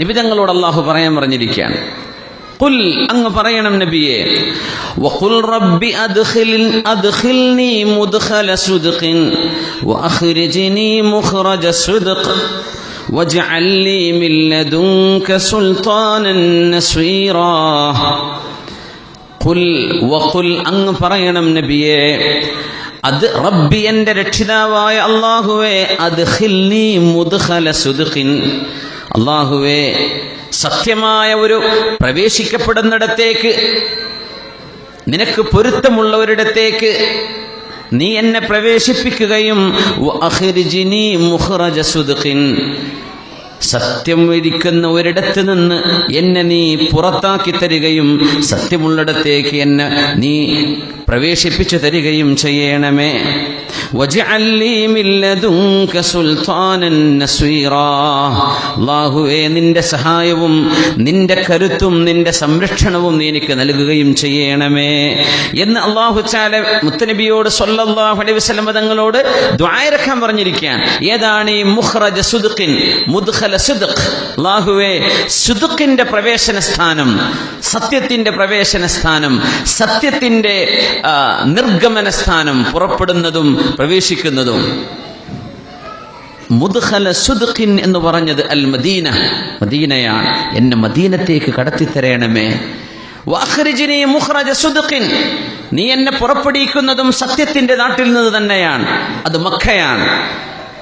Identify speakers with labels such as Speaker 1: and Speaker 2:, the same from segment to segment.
Speaker 1: നിബിതങ്ങളോട് അള്ളാഹു പറയാൻ പറഞ്ഞിരിക്കുകയാണ് കുൽ അങ്ങ് പറയണം നബിയെ വഖുൽ റബ്ബി അദ്ഖിൽ അദ്ഖിൽനി മുദ്ഖല സുദ്ഖിൻ വഅഖ്രിജ്നി മുഖ്റജ സുദ്ഖ് واجعل لي من لدنك سلطانا نصيرا قل وقل അങ്ങ് പറയണം നബിയെ അത് റബ്ബി എൻ്റെ രക്ഷിതാവായ അള്ളാഹുവേ അത് ഹിൽനി മുദ്ഖല സുദ്ഖിൻ അള്ളാഹുവേ സത്യമായ ഒരു പ്രവേശിക്കപ്പെടുന്നിടത്തേക്ക് നിനക്ക് പൊരുത്തമുള്ളവരിടത്തേക്ക് നീ എന്നെ പ്രവേശിപ്പിക്കുകയും സത്യം ഇരിക്കുന്ന ഒരിടത്ത് നിന്ന് എന്നെ നീ പുറത്താക്കി തരികയും സത്യമുള്ളിടത്തേക്ക് എന്നെ നീ പ്രവേശിപ്പിച്ചു തരികയും ചെയ്യണമേ. അല്ലാഹുവേ നിന്റെ സഹായവും നിന്റെ കരുത്തും നിന്റെ സംരക്ഷണവും നീ എനിക്ക് നൽകുകയും ചെയ്യണമേ. എന്ന് അള്ളാഹു ചാല മുത്തനബിയോട് സൊല്ലാഹു അലൈഹി വസല്ലം തങ്ങളോട് ദ്വായരക്കാൻ പറഞ്ഞിരിക്കുകയാണ്. ഏതാണ് ഈ മുഹ്റജ സുദുഖിൻ മുദ്ഖല സുദ്ഖ്? അള്ളാഹുവേ ശുതുക്കിന്റെ പ്രവേശന സ്ഥാനം സത്യത്തിന്റെ പ്രവേശന സ്ഥാനം സത്യത്തിന്റെ നിർഗമന സ്ഥാനം പുറപ്പെടുന്നതും പ്രവേശിക്കുന്നതും. മുദ്ഖല സുദ്ഖിൻ എന്ന് പറഞ്ഞത് അൽ മദീന മദീനയാണ്. എന്നെ മദീനത്തേക്ക് മുഖ്റജ സുദ്ഖിൻ. നീ എന്നെ പുറപ്പെടുവിക്കുന്നതും സത്യത്തിന്റെ നാട്ടിൽ നിന്ന് തന്നെയാണ്. അത് മക്കയാണ്.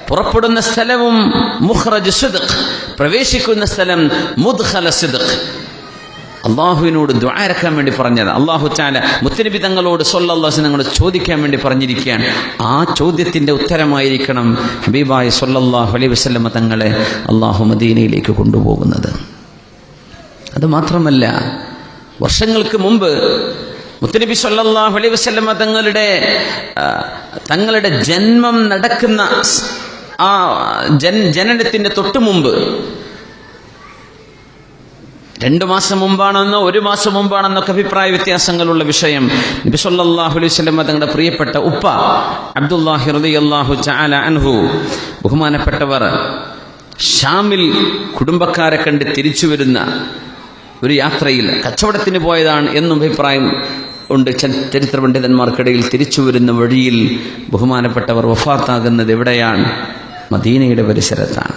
Speaker 1: പുറപ്പെടുന്ന സ്ഥലവും മുഹ്റജ് സുദ്ഖ്. പ്രവേശിക്കുന്ന സ്ഥലം മുദ്ഖല സിദ്ഖ്. അള്ളാഹുവിനോട് ദ്വാരക്കാൻ വേണ്ടി പറഞ്ഞത്. അള്ളാഹു ചാല മുത്തനബി തങ്ങളോട് സൊല്ലാസ് നിങ്ങൾ ചോദിക്കാൻ വേണ്ടി പറഞ്ഞിരിക്കുകയാണ്. ആ ചോദ്യത്തിന്റെ ഉത്തരമായിരിക്കണം ഹബീബായ് സൊല്ലാഹു അലൈ വസല്ലമ തങ്ങളെ അള്ളാഹു മദീനയിലേക്ക് കൊണ്ടുപോകുന്നത്. അത് മാത്രമല്ല വർഷങ്ങൾക്ക് മുമ്പ് മുത്തനബി സൊല്ലാഹു അലൈ വസല്ലമ തങ്ങളുടെ തങ്ങളുടെ ജന്മം നടക്കുന്ന ആ ജൻ ജനനത്തിന്റെ തൊട്ടു മുമ്പ്. രണ്ടു മാസം മുമ്പാണെന്നോ ഒരു മാസം മുമ്പാണെന്നൊക്കെ അഭിപ്രായ വ്യത്യാസങ്ങളുള്ള വിഷയം. നബി സല്ലല്ലാഹു അലൈഹി തങ്ങളുടെ പ്രിയപ്പെട്ട ഉപ്പ അബ്ദുല്ലാഹി റളിയല്ലാഹു തആല അൻഹു ബഹുമാനപ്പെട്ടവർ ഷാമിൽ കുടുംബക്കാരെ കണ്ട് തിരിച്ചു വരുന്ന ഒരു യാത്രയിൽ കച്ചവടത്തിന് പോയതാണ് എന്നും അഭിപ്രായം ഉണ്ട്. ചരിത്ര പണ്ഡിതന്മാർക്കിടയിൽ തിരിച്ചു വരുന്ന വഴിയിൽ ബഹുമാനപ്പെട്ടവർ വഫാത്താകുന്നത് എവിടെയാണ്? മദീനയുടെ പരിസരത്താണ്.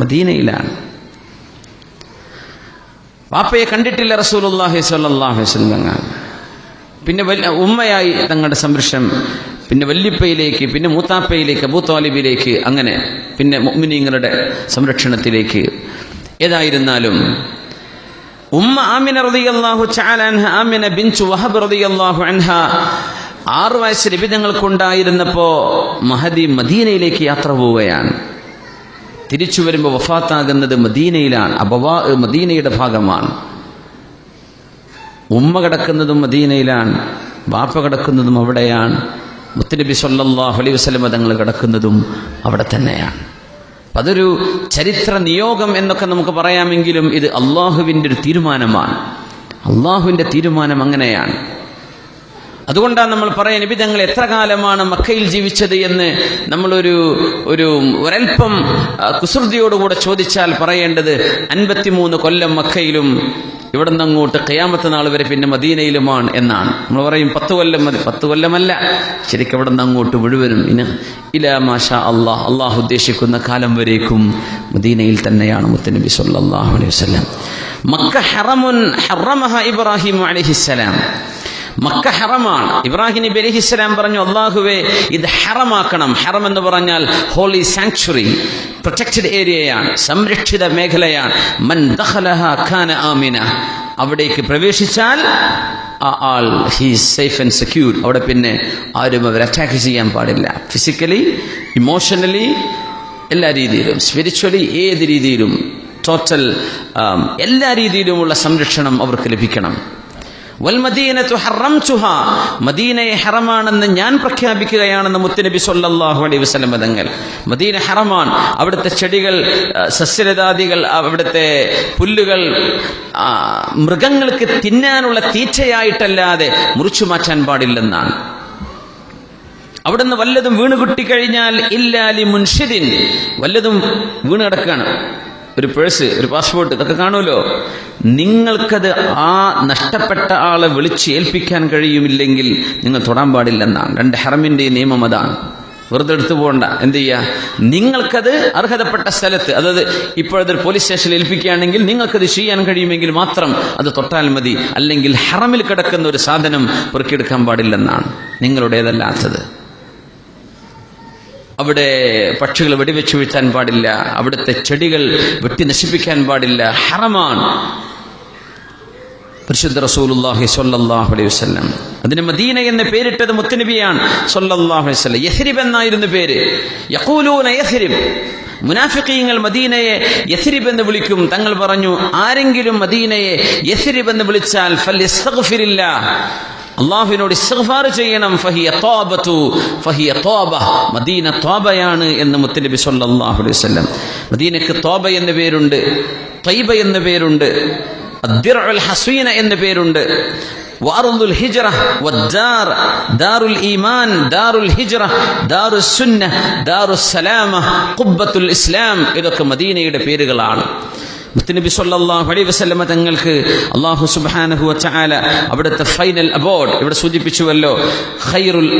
Speaker 1: മദീനയിലാണ്. വാപ്പയെ കണ്ടിട്ടില്ല റസൂലുള്ളാഹി സ്വല്ലല്ലാഹു അലൈഹി വസല്ലം തങ്ങൾ. പിന്നെ ഉമ്മയായി തങ്ങളുടെ സംരക്ഷണം പിന്നെ വല്യപ്പയിലേക്ക് പിന്നെ മൂത്താപ്പയിലേക്ക് അബൂത്താലിബിലേക്ക് അങ്ങനെ പിന്നെ മുഅ്മിനീങ്ങളുടെ സംരക്ഷണത്തിലേക്ക് ഏതായിരുന്നാലും ഉമ്മ ആമിന റളിയല്ലാഹു തആല അൻഹ ആമിന ബിൻസു വഹബ് റളിയല്ലാഹു അൻഹ ആറു വയസ്സ് ലഭിതങ്ങൾക്കുണ്ടായിരുന്നപ്പോ മഹദി മദീനയിലേക്ക് യാത്ര പോവുകയാണ്. തിരിച്ചു വരുമ്പോൾ വഫാത്താകുന്നത് മദീനയിലാണ് അബവാ മദീനയുടെ ഭാഗമാണ്. ഉമ്മ കിടക്കുന്നതും മദീനയിലാണ് ബാപ്പ കിടക്കുന്നതും അവിടെയാണ്. മുത്തനബി സല്ലാഹു അലൈഹി വസല്ലം തങ്ങൾ കിടക്കുന്നതും അവിടെ തന്നെയാണ്. അതൊരു ചരിത്ര നിയോഗം എന്നൊക്കെ നമുക്ക് പറയാമെങ്കിലും ഇത് അള്ളാഹുവിന്റെ ഒരു തീരുമാനമാണ്. അള്ളാഹുവിന്റെ തീരുമാനം അങ്ങനെയാണ്. അതുകൊണ്ടാണ് നമ്മൾ പറയാൻ നബി തങ്ങൾ എത്ര കാലമാണ് മക്കയിൽ ജീവിച്ചത് എന്ന് നമ്മളൊരു ഒരു ഒരൽപ്പം കുസൃതിയോടുകൂടെ ചോദിച്ചാൽ പറയേണ്ടത് അൻപത്തിമൂന്ന് കൊല്ലം മക്കയിലും ഇവിടെ നിന്ന് അങ്ങോട്ട് കയ്യാമത്ത നാൾ വരെ പിന്നെ മദീനയിലുമാണ് എന്നാണ്. നമ്മൾ പറയും പത്ത് കൊല്ലം മതി. പത്ത് കൊല്ലമല്ല. ശരിക്കും ഇവിടെ നിന്ന് അങ്ങോട്ട് മുഴുവനും ഇന്ന് ഇലാ മാഷ അള്ളാഹ് അള്ളാഹ് ഉദ്ദേശിക്കുന്ന കാലം വരേക്കും മദീനയിൽ തന്നെയാണ് മുത്തനബി സല്ലാഹു അലൈഹി വസ്ലാം മക്ക ഹറമുൻ ഹറമഹ ഇബ്രാഹിം അലൈഹിസ്സലാം. മക്ക ഹറമാണ്. ഇബ്രാഹിം നബി അലഹിസ്സലാം പറഞ്ഞു അള്ളാഹുവെ ഇത് ഹറമാക്കണം. ഹറം എന്ന് പറഞ്ഞാൽ ഹോളി സാങ്ച്വറി പ്രൊട്ടക്റ്റഡ് ഏരിയയാണ് സംരക്ഷിത മേഖലയാണ്. മൻ ഖാന ആമിന. അവിടേക്ക് പ്രവേശിച്ചാൽ ആ ആൾ ഹീസ് സേഫ് ആൻഡ് സെക്യൂർ അവിടെ പിന്നെ ആരും അവർ അറ്റാക്ക് ചെയ്യാൻ പാടില്ല. ഫിസിക്കലി ഇമോഷണലി എല്ലാ രീതിയിലും സ്പിരിച്വലി ഏത് രീതിയിലും ടോട്ടൽ എല്ലാ രീതിയിലുമുള്ള സംരക്ഷണം അവർക്ക് ലഭിക്കണം. മദീനയെ ഹറമാണെന്ന് ഞാൻ പ്രഖ്യാപിക്കുകയാണെന്ന് മുത്തുനബി സൊല്ലാഹു അലൈ വസല്ലം തങ്ങൾ. മദീന ഹറമാണ്. അവിടുത്തെ ചെടികൾ സസ്യലതാദികൾ അവിടുത്തെ പുല്ലുകൾ മൃഗങ്ങൾക്ക് തിന്നാനുള്ള തീറ്റയായിട്ടല്ലാതെ മുറിച്ചു മാറ്റാൻ പാടില്ലെന്നാണ്. അവിടുന്ന് വല്ലതും വീണ് കിട്ടിക്കഴിഞ്ഞാൽ ഇല്ലാലി മുൻഷിദിൻ. വല്ലതും വീണ് കിടക്കാണ്. ഒരു പേഴ്സ് ഒരു പാസ്പോർട്ട് ഇതൊക്കെ കാണുമല്ലോ. നിങ്ങൾക്കത് ആ നഷ്ടപ്പെട്ട ആളെ വിളിച്ച് ഏൽപ്പിക്കാൻ കഴിയുമില്ലെങ്കിൽ നിങ്ങൾ തൊടാൻ പാടില്ലെന്നാണ്. രണ്ട് ഹറമിന്റെ നിയമം അതാണ്. വെറുതെ എടുത്തു പോകണ്ട. എന്ത് ചെയ്യുക നിങ്ങൾക്കത് അർഹതപ്പെട്ട സ്ഥലത്ത് അതായത് ഇപ്പോഴതൊരു പോലീസ് സ്റ്റേഷനിൽ ഏൽപ്പിക്കുകയാണെങ്കിൽ നിങ്ങൾക്കത് ചെയ്യാൻ കഴിയുമെങ്കിൽ മാത്രം അത് തൊട്ടാൽ മതി. അല്ലെങ്കിൽ ഹറമിൽ കിടക്കുന്ന ഒരു സാധനം പെറുക്കിയെടുക്കാൻ പാടില്ലെന്നാണ് നിങ്ങളുടേതല്ലാത്തത്. അവിടെ പക്ഷികൾ വെടിവെച്ച് വീഴ്ത്താൻ പാടില്ല. അവിടുത്തെ ചെടികൾ വെട്ടി നശിപ്പിക്കാൻ പാടില്ല. ഹറമാണ്. പരിശുദ്ധ റസൂലുള്ളാഹി സ്വല്ലല്ലാഹു അലൈഹി വസല്ലം. അതിന് മദീന എന്ന് പേരിട്ടത് മുത്തനബിയാണ് സ്വല്ലല്ലാഹു അലൈഹി വസല്ലം. യഹ്രിബ് എന്നായിരുന്നു പേര്. യഖൂലൂന യഹ്രിബ്. മുനാഫിഖീങ്ങൾ മദീനയെ യസ്രിബ് എന്ന് വിളിക്കും. തങ്ങൾ പറഞ്ഞു ആരെങ്കിലും മദീനയെ യസ്രിബ് എന്ന് വിളിച്ചാൽ ഫല്യസ്തഗ്ഫിരില്ലാ അള്ളാഹുവിനോട് ഇസ്തിഗ്ഫാർ ചെയ്യണം. ഫഹിയ തോബത്തു ഫഹിയ തോബ മദീന തോബയാണ് എന്ന് മുത്തലബി സല്ലല്ലാഹു അലൈഹി വസല്ലം. മദീനക്ക് തോബ എന്ന പേരുണ്ട് തൈബ എന്ന പേരുണ്ട് ഹസീന എന്ന പേരുണ്ട്. വാറുൽ ഹിജ്റ വദ്ദാർ ദാറുൽ ഈമാൻ ദാറുൽ ഹിജ്റ ദാറുൽ സുന്ന ദാറുസ് സലാമ ഖുബ്ബത്തുൽ ഇസ്ലാം ഇതൊക്കെ മദീനയുടെ പേരുകളാണ്. മുത്തുനബി സല്ലല്ലാഹു അലൈഹി വസല്ലമ തങ്ങൾക്ക് അല്ലാഹു സുബ്ഹാനഹു വതആല അവിടുത്തെ ഫൈനൽ അബോർഡ് ഇവിടെ സൂചിപ്പിച്ചുവല്ലോ. ഖൈറുൽ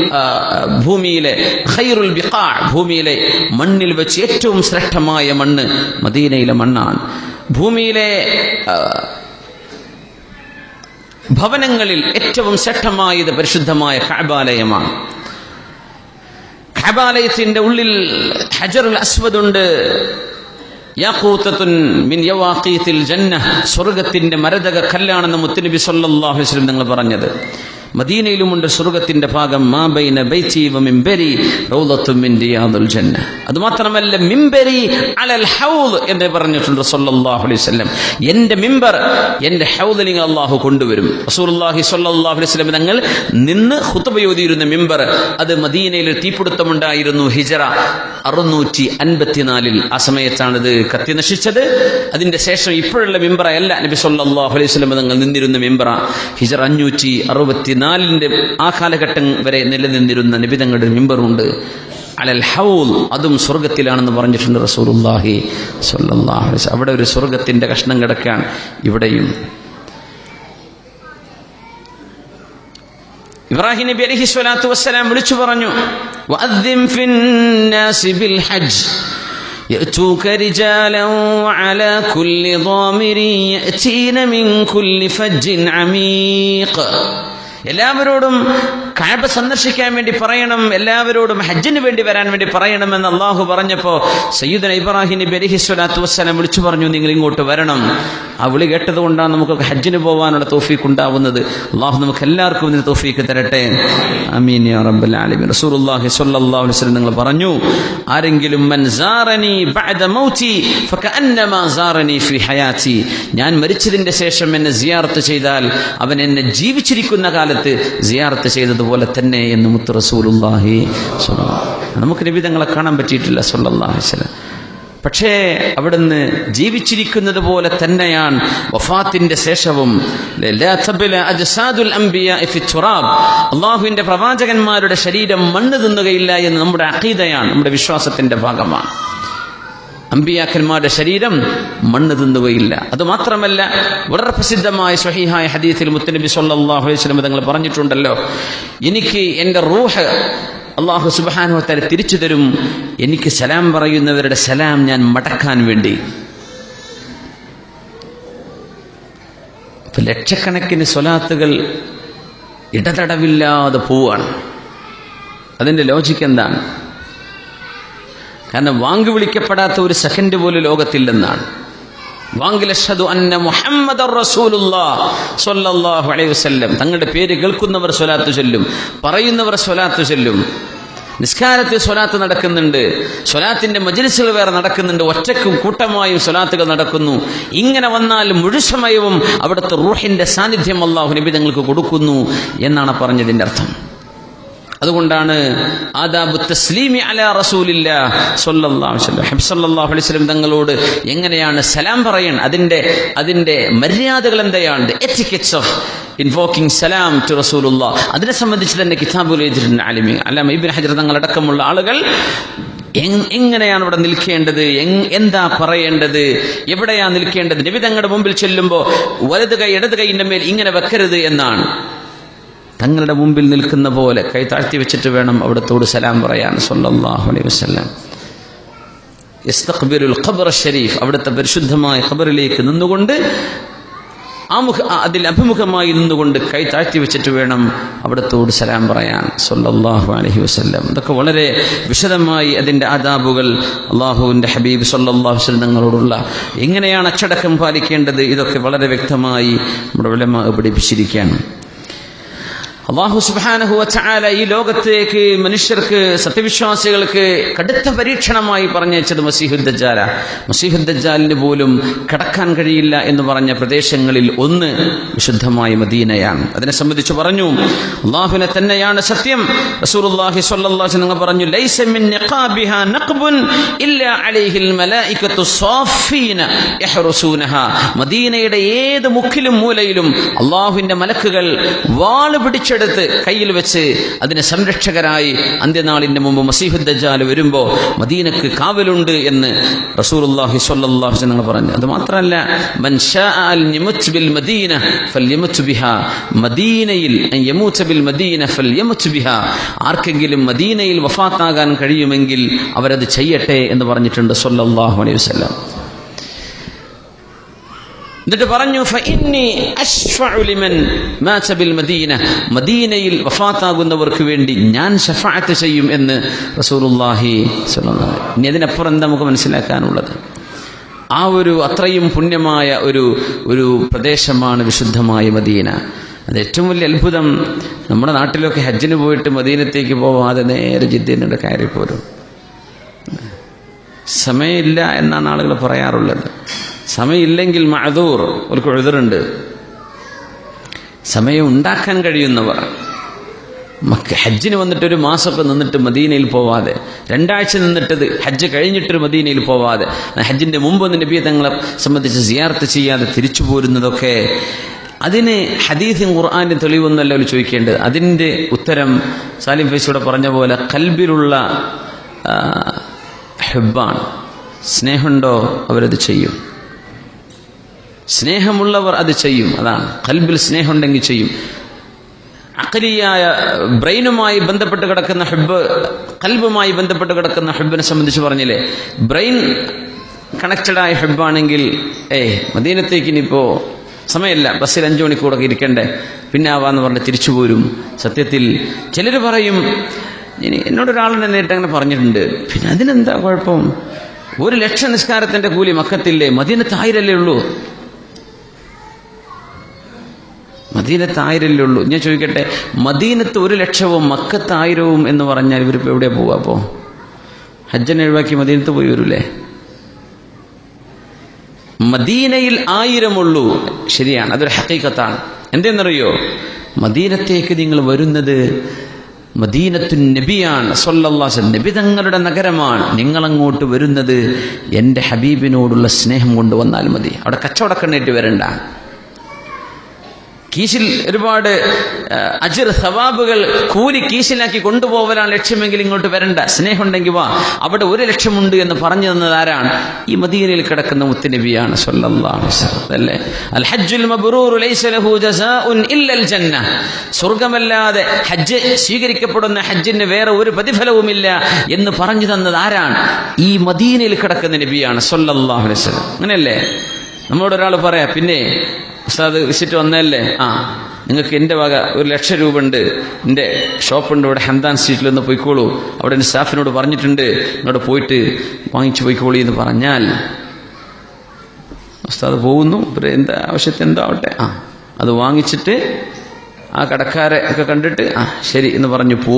Speaker 1: ഭൂമിയിലെ ഖൈറുൽ ബിഖാ ഭൂമിയിലെ മണ്ണിൽ വെച്ച് ഏറ്റവും ശ്രേഷ്ഠമായ മണ്ണ് മദീനയിലെ മണ്ണാണ്. ഭൂമിയിലെ ഭവനങ്ങളിൽ ഏറ്റവും ശ്രേഷ്ഠമായത് പരിശുദ്ധമായ കഅബാലയമാണ് കഅബാലയത്തിന്റെ ഉള്ളിൽ ഹജറുൽ അസ്വദ് ഉണ്ട് യാഖൂത്തത്തുൻ മിൻ യവാഖീത്തിൽ ജന്ന സ്വർഗത്തിന്റെ മരതക കല്ലാണെന്ന് മുത്തുനബി വസല്ലം നിങ്ങൾ പറഞ്ഞത്. മദീനയിലുമുണ്ട് സ്വർഗത്തിന്റെ ഭാഗം. മാ ബൈന ബൈതി മിംബരി റൗളത്തും മിൻഡിയാദുൽ ജന്ന. അതുമാത്രമല്ല മിംബരി അലൽ ഹൗദ് എന്ന് പറഞ്ഞിട്ടുണ്ട് സല്ലല്ലാഹു അലൈഹി വസല്ലം. എന്റെ മിമ്പർ എന്റെ ഹൗദ് നിങ്ങൾ അള്ളാഹു കൊണ്ടുവരും. റസൂലുള്ളാഹി സ്വല്ലല്ലാഹു അലൈഹി വസല്ലം തങ്ങൾ നിന്ന് ഖുത്ബ ഓതിയിരുന്ന മിമ്പർ അത് മദീനയിൽ തീപിടുത്തമുണ്ടായിരുന്നു. ഹിജറ അറുന്നൂറ്റി അൻപത്തിനാലിൽ ആ സമയത്താണിത് കത്തി നശിച്ചത്. അതിന്റെ ശേഷം ഇപ്പോഴുള്ള മിമ്പറയല്ല നബി സല്ലല്ലാഹു അലൈഹി വസല്ലം തങ്ങൾ നിന്നിരുന്ന മിമ്പറ ഹിജറ അഞ്ഞൂറ്റി അറുപത്തിനാലിന്റെ ആ കാലഘട്ടം വരെ നിലനിന്നിരുന്ന നിബിതങ്ങളുടെ മിമ്പറുണ്ട് അലൽ ഹൗൽ അതും സ്വർഗത്തിലാണെന്ന് പറഞ്ഞിട്ടുണ്ട് റസൂലുള്ളാഹി സ്വല്ലല്ലാഹു അലൈഹി വസല്ലം അവിടെ ഒരു സ്വർഗത്തിന്റെ കഷ്ണം കിടക്കാൻ ഇവിടെയും ഇബ്രാഹിം നബി അലൈഹി സ്വലാത്തു വസ്സലാം വിളിച്ചു പറഞ്ഞു വഅദ്ദിം ഫിന്നാസി ബിൽ ഹജ്ജ് يأتوك رجالا وعلى كل ضامر يأتين من كل فج عميق എല്ലാവരോടും കാബ സന്ദർശിക്കാൻ വേണ്ടി പറയണം എല്ലാവരോടും ഹജ്ജിന് വേണ്ടി വരാൻ വേണ്ടി പറയണം എന്ന് അള്ളാഹു പറഞ്ഞപ്പോ സയ്യിദ് ഇബ്രാഹിം നബി അലൈഹി സ്വലാത്തു വസ്സലാം വിളിച്ചു പറഞ്ഞു നിങ്ങൾ ഇങ്ങോട്ട് വരണം. ആ വിളി കേട്ടത് കൊണ്ടാണ് നമുക്ക് ഹജ്ജിന് പോകാനുള്ള തോഫീക്ക് ഉണ്ടാവുന്നത്. അള്ളാഹു നമുക്ക് എല്ലാവർക്കും ഇതിന് തോഫീക്ക് തരട്ടെ. റബ്ബൽ റസൂലുള്ളാഹി അലൈഹി വസല്ലം നിങ്ങൾ പറഞ്ഞു ആരെങ്കിലും മൻ ബഅദ മൗതി ഹയാതി ഞാൻ മരിച്ചതിന്റെ ശേഷം എന്നെ സിയാറത്ത് ചെയ്താൽ അവൻ എന്നെ ജീവിച്ചിരിക്കുന്ന കാലത്ത് സിയാറത്ത് ചെയ്തതുപോലെ തന്നെ എന്ന് മുത്ത് റസൂലുല്ലാഹി. നമുക്ക് നിബിധങ്ങളെ കാണാൻ പറ്റിയിട്ടില്ല സൊല്ലാഹി പക്ഷേ അവിടുന്ന് ജീവിച്ചിരിക്കുന്നത് പോലെ തന്നെയാണ് വഫാത്തിന്റെ ശേഷവും. പ്രവാചകന്മാരുടെ ശരീരം മണ്ണ് തിന്നുകയില്ല എന്ന് നമ്മുടെ അഖീദയാണ് നമ്മുടെ വിശ്വാസത്തിന്റെ ഭാഗമാണ്. അമ്പിയാക്കന്മാരുടെ ശരീരം മണ്ണ് തിന്നുകയില്ല. അത് മാത്രമല്ല വളരെ പ്രസിദ്ധമായ സ്വഹീഹായ ഹദീത്തിൽ മുത്തനബി വസല്ലം തങ്ങൾ പറഞ്ഞിട്ടുണ്ടല്ലോ എനിക്ക് എന്റെ റൂഹ് അള്ളാഹു സുബാനുഹത്തല തിരിച്ചു തരും. എനിക്ക് സലാം പറയുന്നവരുടെ സലാം ഞാൻ മടക്കാൻ വേണ്ടി. ലക്ഷക്കണക്കിന് സ്വലാത്തുകൾ ഇടതടവില്ലാതെ പോവാണ്. അതിന്റെ ലോജിക്ക് എന്താണ്? കാരണം വാങ്ക് വിളിക്കപ്പെടാത്ത ഒരു സെക്കൻഡ് പോലും ലോകത്തില്ലെന്നാണ്. തങ്ങളുടെ പേര് കേൾക്കുന്നവർ സ്വലാത്ത് ചൊല്ലും പറയുന്നവർ സ്വലാത്ത് ചൊല്ലും. നിസ്കാരത്തിൽ സ്വലാത്ത് നടക്കുന്നുണ്ട് സ്വലാത്തിന്റെ മജ്ലിസുകൾ വേറെ നടക്കുന്നുണ്ട് ഒറ്റക്കും കൂട്ടമായും സ്വലാത്തുകൾ നടക്കുന്നു. ഇങ്ങനെ വന്നാൽ മുഴുസമയവും അവിടുത്തെ റൂഹിന്റെ സാന്നിധ്യം അള്ളാഹു നബി കൊടുക്കുന്നു എന്നാണ് പറഞ്ഞതിന്റെ അർത്ഥം. അതുകൊണ്ടാണ് തസ്ലീമി തങ്ങളോട് എങ്ങനെയാണ് സലാം പറയണം? അതിന്റെ അതിന്റെ മര്യാദകൾ എന്തെയാണ് ഓഫ് ഇൻവോക്കിംഗ് സലാം ടു റസൂലുള്ള അതിനെ സംബന്ധിച്ച് തന്നെ കിതാബുൽ എഴുതിയിട്ടുണ്ട് ആലിമി അല്ലാമ ഇബ്ൻ ഹജർ തങ്ങളടക്കമുള്ള ആളുകൾ എങ്ങനെയാണ് ഇവിടെ നിൽക്കേണ്ടത്? എന്താ പറയേണ്ടത്? എവിടെയാ നിൽക്കേണ്ടത്? നബി തങ്ങളുടെ മുമ്പിൽ ചെല്ലുമ്പോൾ വലത് കൈ ഇടത് കൈയിന്റെ മേൽ ഇങ്ങനെ വെക്കരുത് എന്നാണ്. തങ്ങളുടെ മുമ്പിൽ നിൽക്കുന്ന പോലെ കൈ താഴ്ത്തി വെച്ചിട്ട് വേണം അവിടത്തോട് സലാം പറയാൻ സല്ലല്ലാഹു അലൈഹി ഖബർ ഷരീഫ് അവിടുത്തെ പരിശുദ്ധമായ ഖബറിലേക്ക് നിന്നുകൊണ്ട് ആ മുഖ അതിൽ അഭിമുഖമായി നിന്നുകൊണ്ട് കൈ താഴ്ത്തി വെച്ചിട്ട് വേണം അവിടത്തോട് സലാം പറയാൻ സൊല്ലാഹു അലൈഹി വസല്ലം. ഇതൊക്കെ വളരെ വിശദമായി അതിന്റെ ആദാബുകൾ അള്ളാഹുവിന്റെ ഹബീബ് സൊല്ലാഹു വസല്ലം തങ്ങളോടുള്ള എങ്ങനെയാണ് അച്ചടക്കം പാലിക്കേണ്ടത്? ഇതൊക്കെ വളരെ വ്യക്തമായി നമ്മുടെ ഉലമ പഠിപ്പിച്ചിരിക്കുകയാണ് അള്ളാഹു സുബ്ഹാനഹു വതആല ഈ ലോകത്തേക്ക് മനുഷ്യർക്ക് സത്യവിശ്വാസികൾക്ക് കടുത്ത പരീക്ഷണമായി പറഞ്ഞയച്ചത് മസീഹുദ്ദജാല മസീഹുദ്ദജാലിന് പോലും കടക്കാൻ കഴിയില്ല എന്ന് പറഞ്ഞ പ്രദേശങ്ങളിൽ ഒന്ന് വിശുദ്ധമായ മദീനയാണ്. അതിനെ സംബന്ധിച്ച് പറഞ്ഞു അള്ളാഹുവിനെ തന്നെയാണ് സത്യം. റസൂലുള്ളാഹി സ്വല്ലല്ലാഹു അലൈഹി പറഞ്ഞു ലൈസ മിൻ നിഖാബിഹാ അലൈഹിൽ മലായികത്തു മദീനയുടെ ഏത് മുക്കിലും മൂലയിലും അള്ളാഹുവിന്റെ മലക്കുകൾ വാൾ പിടിച്ചെടുത്ത് കയ്യിൽ വെച്ച് അതിനെ സംരക്ഷകരായി അന്ത്യനാളിന്റെ മുമ്പ് മസീഹുദ്ദജാൽ വരുമ്പോൾ മദീനക്ക് കാവലുണ്ട് എന്ന് സ്വല്ലല്ലാഹു അലൈഹി വസല്ലം പറഞ്ഞു. അത് മാത്രമല്ല മദീനയിൽ ആർക്കെങ്കിലും മദീനയിൽ വഫാത്താകാൻ കഴിയുമെങ്കിൽ അവരത് ചെയ്യട്ടെ എന്ന് പറഞ്ഞിട്ടുണ്ട് സൊല്ലാഹു അലൈഹി വസല്ലം. എന്നിട്ട് പറഞ്ഞു മദീന. മദീനയിൽ വഫാത്താകുന്നവർക്ക് വേണ്ടി ഞാൻ ഷഫാത്ത് ചെയ്യും എന്ന് അലൈഹി ഇനി അതിനപ്പുറം എന്താ നമുക്ക് മനസ്സിലാക്കാനുള്ളത്? ആ ഒരു അത്രയും പുണ്യമായ ഒരു ഒരു പ്രദേശമാണ് വിശുദ്ധമായ മദീന. അത് ഏറ്റവും വലിയ അത്ഭുതം. നമ്മുടെ നാട്ടിലൊക്കെ ഹജ്ജിന് പോയിട്ട് മദീനത്തേക്ക് പോവാതെ നേരെ ജിദ്ദീനോട് കയറി പോരും സമയമില്ല എന്നാണ് ആളുകൾ പറയാറുള്ളത്. സമയമില്ലെങ്കിൽ മഴതൂർ ഒരു എഴുതറുണ്ട് സമയം ഉണ്ടാക്കാൻ കഴിയുന്നവർ. ഹജ്ജിന് വന്നിട്ട് ഒരു മാസമൊക്കെ നിന്നിട്ട് മദീനയിൽ പോവാതെ രണ്ടാഴ്ച നിന്നിട്ടത് ഹജ്ജ് കഴിഞ്ഞിട്ടൊരു മദീനയിൽ പോവാതെ ഹജ്ജിന്റെ മുമ്പ് നബിയെ തങ്ങളെ സംബന്ധിച്ച് സിയാർത്ത് ചെയ്യാതെ തിരിച്ചു പോരുന്നതൊക്കെ അതിന് ഹദീസും ഖുർആാനും തെളിവൊന്നുമല്ല അവർ ചോദിക്കേണ്ടത്. അതിന്റെ ഉത്തരം സാലിം ഫൈസിയുടെ പറഞ്ഞ പോലെ കൽബിലുള്ള ഹെബാണ് സ്നേഹമുണ്ടോ? അവരത് ചെയ്യും. സ്നേഹമുള്ളവർ അത് ചെയ്യും. അതാണ്. കൽബിൽ സ്നേഹമുണ്ടെങ്കിൽ ചെയ്യും. അക്കലിയായ ബ്രെയിനുമായി ബന്ധപ്പെട്ട് കിടക്കുന്ന ഹെബ് കൽബുമായി ബന്ധപ്പെട്ട് കിടക്കുന്ന ഹെബിനെ സംബന്ധിച്ച് പറഞ്ഞില്ലേ? ബ്രെയിൻ കണക്റ്റഡായ ഹെബാണെങ്കിൽ ഏ മദീനത്തേക്ക് ഇനിയിപ്പോൾ സമയമില്ല. ബസ്സിൽ അഞ്ചു മണിക്കൂറൊക്കെ ഇരിക്കണ്ടേ? പിന്നെ ആവാന്ന് പറഞ്ഞ് തിരിച്ചു പോരും. സത്യത്തിൽ ചിലർ പറയും ഇനി എന്നോട് ഒരാളുടെ നേരിട്ട് അങ്ങനെ പറഞ്ഞിട്ടുണ്ട്. പിന്നെ അതിനെന്താ കുഴപ്പം? ഒരു ലക്ഷ നിസ്കാരത്തിന്റെ കൂലി മക്കത്തില്ലേ? മദീനത്ത് ആയിരല്ലേ ഉള്ളൂ. മദീനത്ത് ആയിരല്ലേ ഉള്ളൂ ഞാൻ ചോദിക്കട്ടെ മദീനത്ത് ഒരു ലക്ഷവും മക്കത്ത് ആയിരവും എന്ന് പറഞ്ഞാൽ ഇവരിപ്പോൾ എവിടെയാ പോവാ അപ്പോ? ഹജ്ജനെ ഒഴിവാക്കി മദീനത്ത് പോയി വരൂലേ? മദീനയിൽ ആയിരമുള്ളൂ. ശരിയാണ് അതൊരു ഹക്കീക്കത്താണ് എന്തെന്നറിയോ? മദീനത്തേക്ക് നിങ്ങൾ വരുന്നത് മദീനത്തു നബിയാണ് സൊല്ലാസ് നബി തങ്ങളുടെ നഗരമാണ്. നിങ്ങളങ്ങോട്ട് വരുന്നത് എന്റെ ഹബീബിനോടുള്ള സ്നേഹം കൊണ്ടുവന്നാൽ മതി. അവിടെ കച്ചവടക്കെണ്ണേറ്റ് വരണ്ട. കീശിൽ ഒരുപാട് അജിർ സവാബുകൾ കൂലി കീശിലാക്കി കൊണ്ടുപോകലാണ് ലക്ഷ്യമെങ്കിൽ ഇങ്ങോട്ട് വരണ്ട. സ്നേഹമുണ്ടെങ്കിൽ വാ അവിടെ ഒരു ലക്ഷ്യമുണ്ട് എന്ന് പറഞ്ഞു തന്നത് ആരാണ്? ഈ മദീനയിൽ കിടക്കുന്ന മുത്തുനബിയാണ് അല്ലേ? അൽ ഹജ്ജുൽ ജന്ന. സ്വർഗമല്ലാതെ ഹജ്ജ് സ്വീകരിക്കപ്പെടുന്ന ഹജ്ജിന് വേറെ ഒരു പ്രതിഫലവുമില്ല എന്ന് പറഞ്ഞു തന്നത് ആരാണ്? ഈ മദീനയിൽ കിടക്കുന്ന നബിയാണ് സൊല്ലാഹു അലൈഹി അങ്ങനെയല്ലേ? നമ്മളോട് ഒരാൾ പറയാ പിന്നെ ഉസ്താദ് വിസിറ്റ് വന്നല്ലേ ആ. നിങ്ങൾക്ക് എന്റെ വക ഒരു ലക്ഷം രൂപ ഉണ്ട് എന്റെ ഷോപ്പുണ്ട്. ഇവിടെ ഹംദാൻ സ്ട്രീറ്റിൽ ഒന്ന് പോയിക്കോളൂ. അവിടെ എന്റെ സ്റ്റാഫിനോട് പറഞ്ഞിട്ടുണ്ട്. ഇങ്ങോട്ട് പോയിട്ട് വാങ്ങിച്ചു പോയിക്കോളൂ എന്ന് പറഞ്ഞാൽ ഉസ്താദ് പോകുന്നു. എന്താ ആവശ്യത്തിന് എന്താവട്ടെ? ആ. അത് വാങ്ങിച്ചിട്ട് ആ കടക്കാരെ ഒക്കെ കണ്ടിട്ട് ആ ശരി എന്ന് പറഞ്ഞു പോ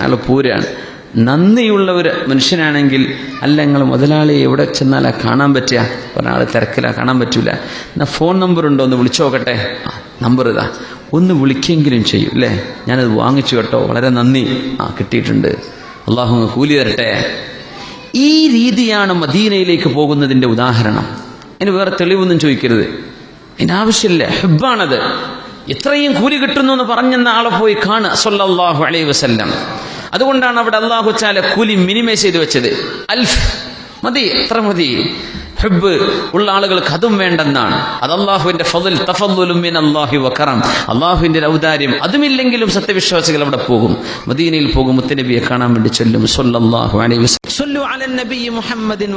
Speaker 1: അയാൾ പൂരാണ് നന്ദിയുള്ള ഒരു മനുഷ്യനാണെങ്കിൽ അല്ല നിങ്ങൾ മുതലാളി എവിടെ ചെന്നാലാ കാണാൻ പറ്റുക? ഒരാൾ തിരക്കില്ല തിരക്കിലാ കാണാൻ പറ്റൂല. എന്നാ ഫോൺ നമ്പർ ഉണ്ടോ? ഒന്ന് വിളിച്ചു നോക്കട്ടെ. നമ്പർ ഇതാ. ഒന്ന് വിളിക്കെങ്കിലും ചെയ്യും അല്ലേ? ഞാനത് വാങ്ങിച്ചു കേട്ടോ. വളരെ നന്ദി. ആ കിട്ടിയിട്ടുണ്ട്. അള്ളാഹു കൂലി തരട്ടെ. ഈ രീതിയാണ് മദീനയിലേക്ക് പോകുന്നതിന്റെ ഉദാഹരണം. അതിന് വേറെ തെളിവൊന്നും ചോദിക്കരുത്. അതിന്റെ ആവശ്യമില്ല. ഹെബാണത് എത്രയും കൂലി കിട്ടുന്നു എന്ന് പറഞ്ഞെന്ന ആളെ പോയി കാണുക. സൊല്ലാഹു അലൈ വസല്ലം. അതുകൊണ്ടാണ് അവിടെ അള്ളാഹുച്ചാല കൂലി മിനിമൈസ് ചെയ്തു വെച്ചത്. അൽഫ് മതി എത്ര മതി? ഉള്ള ആളുകൾക്ക് അതും വേണ്ടെന്നാണ്. അത് അള്ളാഹുവിന്റെ അള്ളാഹുവിന്റെ ഔദാര്യം. അതുമില്ലെങ്കിലും സത്യവിശ്വാസികൾ അവിടെ പോകും. മദീനയിൽ പോകും മുത്തനബിയെ കാണാൻ വേണ്ടി ചൊല്ലും. മുഹമ്മദിൻ